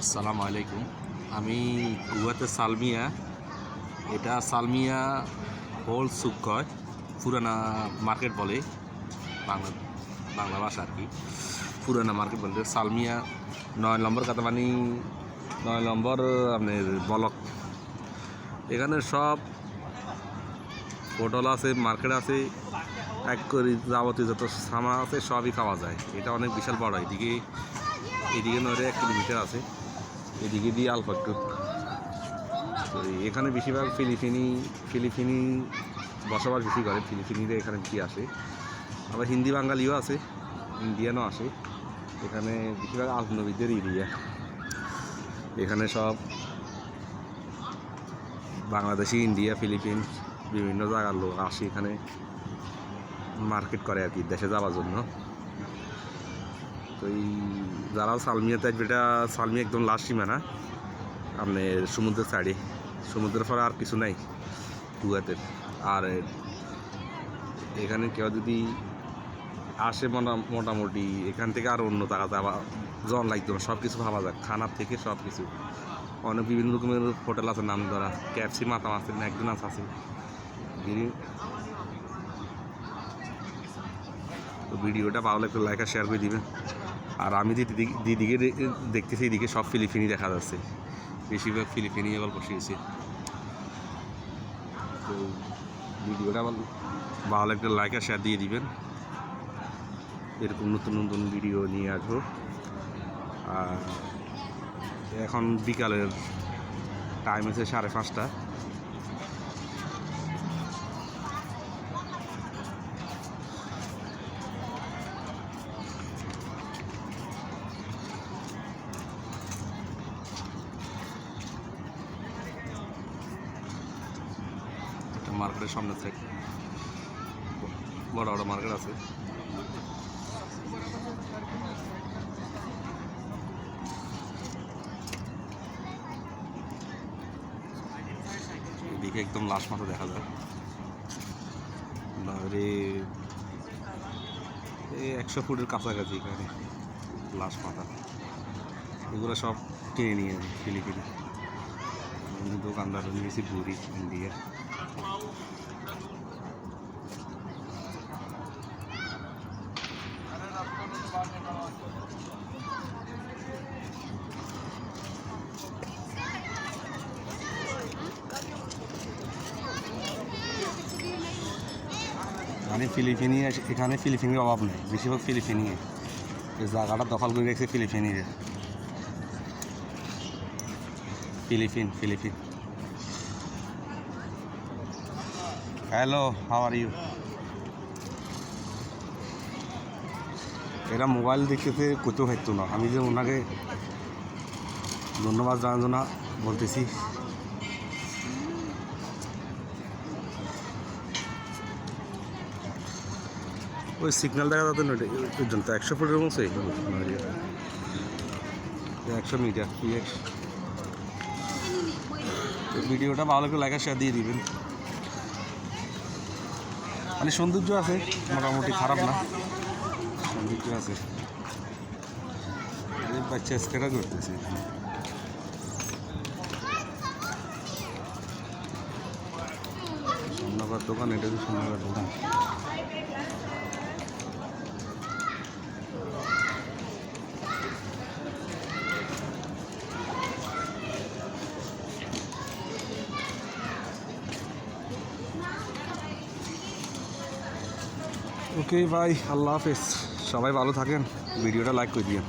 আসসালামু আলাইকুম। আমি কুয়াতে সালমিয়া। এটা সালমিয়া হোল সুক কয়, পুরানা মার্কেট বলে বাংলা বাংলা ভাষা আর কি। পুরানা মার্কেট বলে। সালমিয়া নয় নম্বর কাতামানি নয় নম্বর আপনার বলক। এখানে সব হোটেল আছে, মার্কেট আছে, এক করে যাবতীয় যত সামান আছে সবই পাওয়া যায়। এটা অনেক বিশাল বড়, এদিকে এদিকে নয় এক কিলোমিটার আছে। এদিকে দিয়ে আলফা তো এখানে বেশিরভাগ ফিলিপিনি ফিলিপিনি বসবাস বেশি করে। ফিলিপিনিরা এখানে বেশি আসে? আবার হিন্দি বাঙালিও আছে, ইন্ডিয়ানও আসে। এখানে বেশিরভাগ আলনবীদের এরিয়া। এখানে সব বাংলাদেশি, ইন্ডিয়া, ফিলিপিন বিভিন্ন জায়গার লোক আসে এখানে। মার্কেট করে আর কি, দেশে যাওয়ার জন্য। তো এই যারা সালমিয়াতে আসবে এটা সালমিয়া একদম লাস্ট সীমানা। আপনার সমুদ্রের সাইডে সমুদ্রের পরে আর কিছু নাই কুয়াতে আর এখানে কেউ যদি আসে মোটা, মোটামুটি, এখান থেকে আর অন্য জায়গাতে আবার জন লাগতো না। সব কিছু ভাবা যায়। খানার থেকে সব কিছু অনেক বিভিন্ন রকমের হোটেল আছে, নাম ধরা। ক্যাপসি মাতাম আছে ম্যাকডোনাল্ডস আছে। তো ভিডিওটা ভালো লাগলে লাইক আর শেয়ার করে দিবেন। আর আমি যে দিদি দিদিকে দেখতেছি, এদিকে সব ফিলিপিনি দেখা যাচ্ছে। বেশিরভাগ ফিলিপিনি গল্প শিখেছি তো ভিডিওটা ভালো লাগলে লাইক আর শেয়ার দিয়ে দিবেন। এরকম নতুন নতুন ভিডিও নিয়ে আসব। আর এখন বিকালের টাইম আছে সাড়ে পাঁচটা। মার্কেটের সামনে থেকে। বড় বড় মার্কেট আছে। এদিকে একদম লাশ মাথা দেখা যায়। বাইরে এই একশো ফুটের কাছাকাছি এখানে লাশ মাথা। এগুলো সব কিনে নিয়ে ফিলিপিনি দোকানদার নিয়েছি বুড়ি ইন্ডিয়া মানে ফিলিপিনি এখানে ফিলিপিনির অভাব নেই। বেশিরভাগ ফিলিপিনি এই জায়গাটা দখল করে রেখেছে ফিলিপিনিরা। Philippine Philippine. Hello how are you এরা মোবাইল দেখতে কোথাও হইতো না। আমি যে ওনাকে ধন্যবাদ জানার জন্য বলতেছি। ওই সিগন্যাল দেখা না, ওই পর্যন্ত একশো ফুটের মতো একশো মিটার ভিডিওটা ভালো করে লাইক শেয়ার দিয়ে দিবেন। মানে সৌন্দর্য আছে, মোটামুটি খারাপ না। সৌন্দর্য আছে। বাচ্চা স্কেটা করতেছে। এখানে দোকান, এটা তো সোমনাবার দোকান। ওকে ভাই আল্লাহ হাফেজ। সবাই ভালো থাকেন। ভিডিওটা লাইক করে দিন